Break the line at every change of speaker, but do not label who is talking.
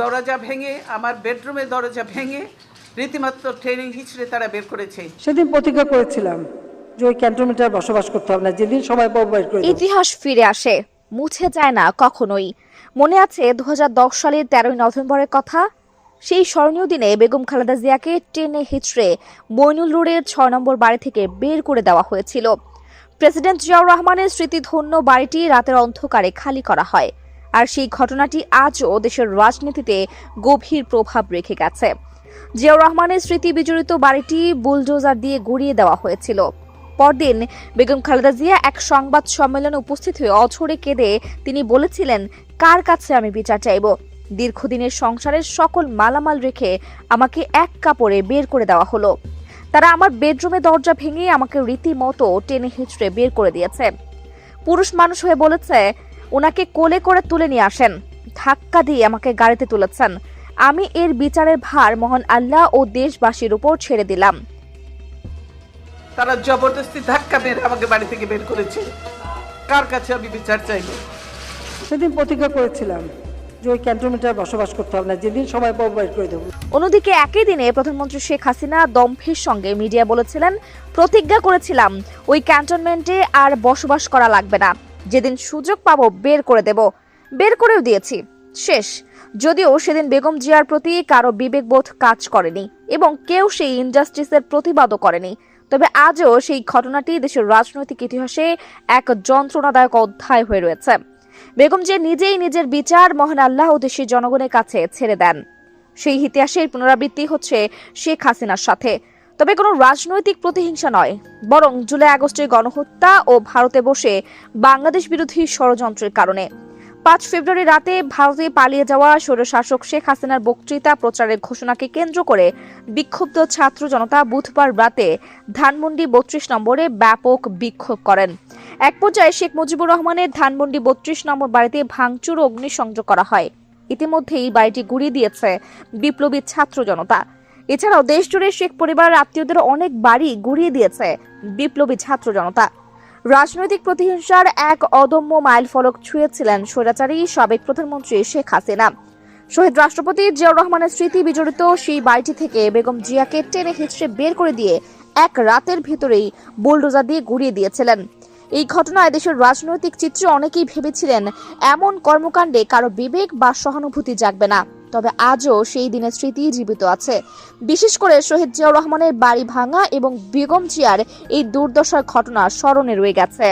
দরজা ভেঙে আমার বেডরুমের দরজা ভেঙে রীতিমাত্র ট্রেনিং হিচড়ে তারা বের করেছে।
সেদিন প্রতিজ্ঞা করেছিলাম যে ওই ক্যান্টনমেন্টে বসবাস করতে হবে না যেদিন সবাই বাইর করে
ইতিহাস ফিরে আসে মুছে যায় না কখনোই। মনে আছে দু সালের তেরোই নভেম্বরের কথা? সেই স্মরণীয় দিনে বেগম খালেদা জিয়াকে টেনে হিচড়ে মইনুল রোডের ছয় নম্বর বাড়ি থেকে বের করে দেওয়া হয়েছিল। প্রেসিডেন্ট জিয়াউর রহমানের স্মৃতিধন্য বাড়িটি রাতের অন্ধকারে খালি করা হয়। আর সেই ঘটনাটি আজও দেশের রাজনীতিতে গভীর প্রভাব রেখে গেছে। জিয়াউর রহমানের স্মৃতি বিজড়িত বাড়িটি বুলডোজার দিয়ে গড়িয়ে দেওয়া হয়েছিল। পরদিন বেগম খালেদা জিয়া এক সংবাদ সম্মেলনে উপস্থিত হয়ে অঝরে কেঁদে তিনি বলেছিলেন, কার কাছে আমি বিচার চাইব? দীর্ঘদিনের সংসারের সকল মালামাল রেখে আমাকে এক কাপড়ে বের করে দেওয়া হলো। তারা আমার বেডরুমে দরজা ভেঙে আমাকে রীতিমতো টেনে হিঁচড়ে বের করে দিয়েছে। পুরুষ মানুষ হয়ে বলেছে ওনাকে কোলে করে তুলে নিয়ে আসেন। ধাক্কা দিয়ে আমাকে গাড়িতে তুলেছেন। আমি এর বিচারের ভার মহান আল্লাহ ও দেশবাসীর উপর ছেড়ে দিলাম।
তারা জবরদস্তি ধাক্কা মেরে আমাকে বাড়ি থেকে বের করেছে। কার কাছে আমি বিচার চাইব?
সেদিন প্রতিজ্ঞা করেছিলাম যে ওই ক্যান্টনমেন্টে বসবাস করতে হবে না যেদিন সবাই বাইর করে দেবো।
অন্যদিকে একই দিনে প্রধানমন্ত্রী শেখ হাসিনা দম্ভের সঙ্গে মিডিয়া বলেছিলেন প্রতিজ্ঞা করেছিলাম ওই ক্যান্টনমেন্টে আর বসবাস করা লাগবে না। যেদিন সুযোগ পাবো বের করে দেব। বের করেও দিয়েছি। শেষ। যদিও সেদিন বেগম জিয়ার প্রতি কারও বিবেকবোধ কাজ করেনি এবং কেউ সেই ইনজাস্টিসের প্রতিবাদও করেনি। তবে আজও সেই ঘটনাটি দেশের রাজনৈতিক ইতিহাসে এক যন্ত্রণাদায়ক অধ্যায় হয়ে রয়েছে। বেগম জিয়া নিজেই নিজের বিচার মহান আল্লাহ ও দেশের জনগণের কাছে ছেড়ে দেন। সেই ইতিহাসের পুনরাবৃত্তি হচ্ছে শেখ হাসিনার সাথে। তবে কোনো রাজনৈতিক প্রতিহিংসা নয়, বরং জুলাই আগস্টের গণহত্যা ও ভারতে বসে বাংলাদেশ বিরোধী ষড়যন্ত্রের কারণে। পাঁচ ফেব্রুয়ারি রাতে ভারতে পালিয়ে যাওয়া স্বৈরশাসক শেখ হাসিনার বক্তৃতা প্রচারের ঘোষণাকে কেন্দ্র করে বিক্ষুব্ধ ছাত্র জনতা বুধবার রাতে ধানমন্ডি বত্রিশ নম্বরে ব্যাপক বিক্ষোভ করেন। এক পর্যায়ে শেখ মুজিবুর রহমানের ধানমন্ডি বত্রিশ নম্বর বাড়িতে ভাঙচুর অগ্নিসংযোগ করা হয়। ইতিমধ্যেই বাড়িটি গুড়িয়ে দিয়েছে বিপ্লবী ছাত্র জনতা। এছাড়াও দেশজুড়ে শেখ পরিবারের আত্মীয়দের অনেক বাড়ি গুড়িয়ে দিয়েছে বিপ্লবী ছাত্র জনতা। রাজনৈতিক প্রতিহিংসার এক অদম্য মাইলফলক ছুঁয়েছিলেন স্বৈরাচারী সাবেক প্রধানমন্ত্রী শেখ হাসিনা। শহীদ রাষ্ট্রপতি জিয়াউর রহমানের স্মৃতি বিজড়িত সেই বাড়িটি থেকে বেগম জিয়াকে টেনে হিচড়ে বের করে দিয়ে এক রাতের ভেতরেই বুলডোজার দিয়ে গুড়িয়ে দিয়েছিলেন। এই ঘটনায় দেশের রাজনৈতিক চিত্রে অনেকেই ভেবেছিলেন, এমন কর্মকাণ্ডে কারও বিবেক বা সহানুভূতি জাগবে না। তবে আজও সেই দিনের স্মৃতি জীবিত আছে। বিশেষ করে শহীদ জিয়াউর রহমানের বাড়ি ভাঙা এবং বেগম জিয়ার এই দুর্দশার ঘটনা স্মরণে রয়ে গেছে।